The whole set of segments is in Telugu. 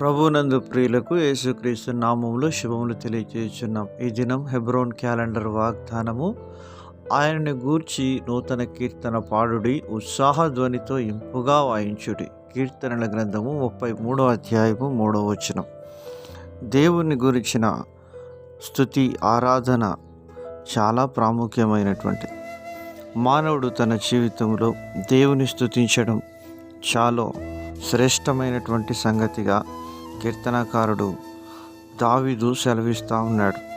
ప్రభునందు ప్రియులకు యేసుక్రీస్తు నామములో శుభములు తెలియజేస్తున్నాం ఈ దినం హెబ్రోన్ క్యాలెండర్ వాగ్దానము ఆయనని గూర్చి నూతన కీర్తన పాడుడి ఉత్సాహ ధ్వనితో ఇంపుగా వాయించుడి. కీర్తనల గ్రంథము ముప్పై మూడో అధ్యాయము మూడో వచనం. దేవుని గురించిన స్థుతి ఆరాధన చాలా ప్రాముఖ్యమైనటువంటి. మానవుడు తన జీవితంలో దేవుని స్థుతించడం చాలా శ్రేష్టమైనటువంటి సంగతిగా కీర్తనకారుడు దావీదు సెలవిస్తూ ఉన్నాడు.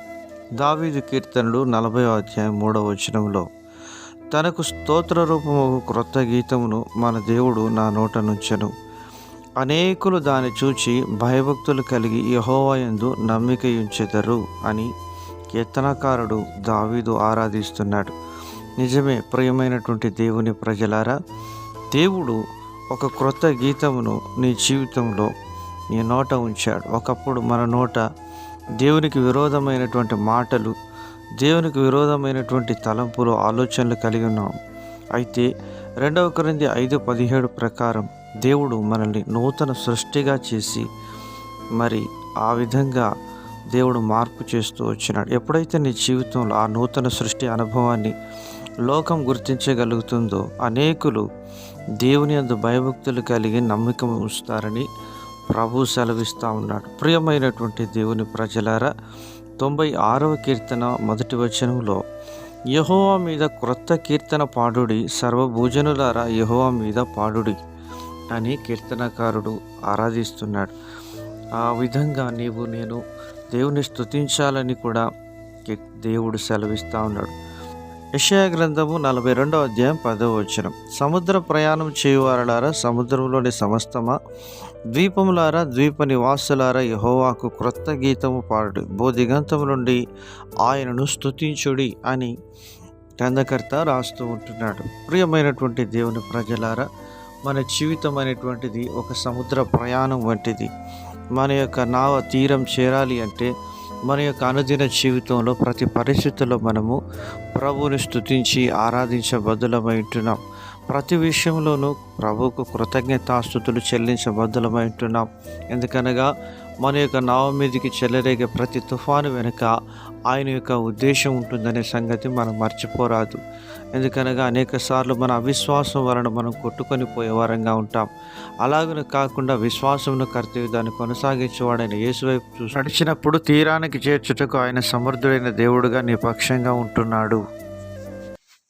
దావీదు కీర్తనలు నలభై అధ్యాయం మూడవ వచనంలో తనకు స్తోత్ర రూపము క్రొత్త గీతమును మన దేవుడు నా నోట నుంచెను. అనేకులు దాన్ని చూచి భయభక్తులు కలిగి యహోవాయందు నమ్మిక ఉంచెదరు అని కీర్తనకారుడు దావీదు ఆరాధిస్తున్నాడు. నిజమే ప్రియమైనటువంటి దేవుని ప్రజలారా దేవుడు ఒక క్రొత్త గీతమును నీ జీవితంలో నీ నోట ఉంచాడు. ఒకప్పుడు మన నోట దేవునికి విరోధమైనటువంటి మాటలు దేవునికి విరోధమైనటువంటి తలంపులు ఆలోచనలు కలిగి ఉన్నాం. అయితే రెండవ కొరింది ఐదు పదిహేడు ప్రకారం దేవుడు మనల్ని నూతన సృష్టిగా చేసి మరి ఆ విధంగా దేవుడు మార్పు చేస్తూ వచ్చినాడు. ఎప్పుడైతే నీ జీవితంలో ఆ నూతన సృష్టి అనుభవాన్ని లోకం గుర్తించగలుగుతుందో అనేకులు దేవుని అందు భయభక్తులు కలిగి నమ్మకం ఉంచుతారని ప్రభు సెలవిస్తూ ఉన్నాడు. ప్రియమైనటువంటి దేవుని ప్రజలారా తొంభై ఆరవ కీర్తన మొదటి వచనంలో యహోవా మీద క్రొత్త కీర్తన పాడుడి సర్వభూజనులారా యహోవా మీద పాడుడి అని కీర్తనకారుడు ఆరాధిస్తున్నాడు. ఆ విధంగా నీవు నేను దేవుని స్తుతించాలని కూడా దేవుడు సెలవిస్తూ ఉన్నాడు. యషయా గ్రంథము నలభై రెండవ అధ్యాయం పదవ వచనం. సముద్ర ప్రయాణం చేయువారలారా సముద్రంలోని సమస్తమా? ద్వీపములారా ద్వీప నివాసులారా యహోవాకు క్రొత్త గీతము పాడుడి. బోధిగంతము నుండి ఆయనను స్తుతించుడి అని గ్రంథకర్త రాస్తూ ఉంటున్నాడు. ప్రియమైనటువంటి దేవుని ప్రజలారా మన జీవితం అనేటువంటిది ఒక సముద్ర ప్రయాణం వంటిది. మన యొక్క నావ తీరం చేరాలి అంటే మన యొక్క అనుదిన జీవితంలో ప్రతి పరిస్థితుల్లో మనము ప్రభువుని స్తుతించి ఆరాధించబద్దులమై ఉంటున్నాం. ప్రతి విషయంలోనూ ప్రభువుకు కృతజ్ఞతాస్థుతులు చెల్లించబద్దులమై ఉంటున్నాం. ఎందుకనగా మన యొక్క నావ మీదకి చెల్లరేగే ప్రతి తుఫాను వెనుక ఆయన యొక్క ఉద్దేశం ఉంటుందనే సంగతి మనం మర్చిపోరాదు. ఎందుకనగా అనేక సార్లు మన అవిశ్వాసం వలన మనం కొట్టుకొని పోయే వారంగా ఉంటాం. అలాగనే కాకుండా విశ్వాసంను విశ్వాసమును కర్తవ్యాన్ని కొనసాగించేవాడైన యేసువైపు చూసి నడిచినప్పుడు తీరానికి చేర్చుటకు ఆయన సమర్థుడైన దేవుడుగా నీ పక్షంగా ఉంటున్నాడు.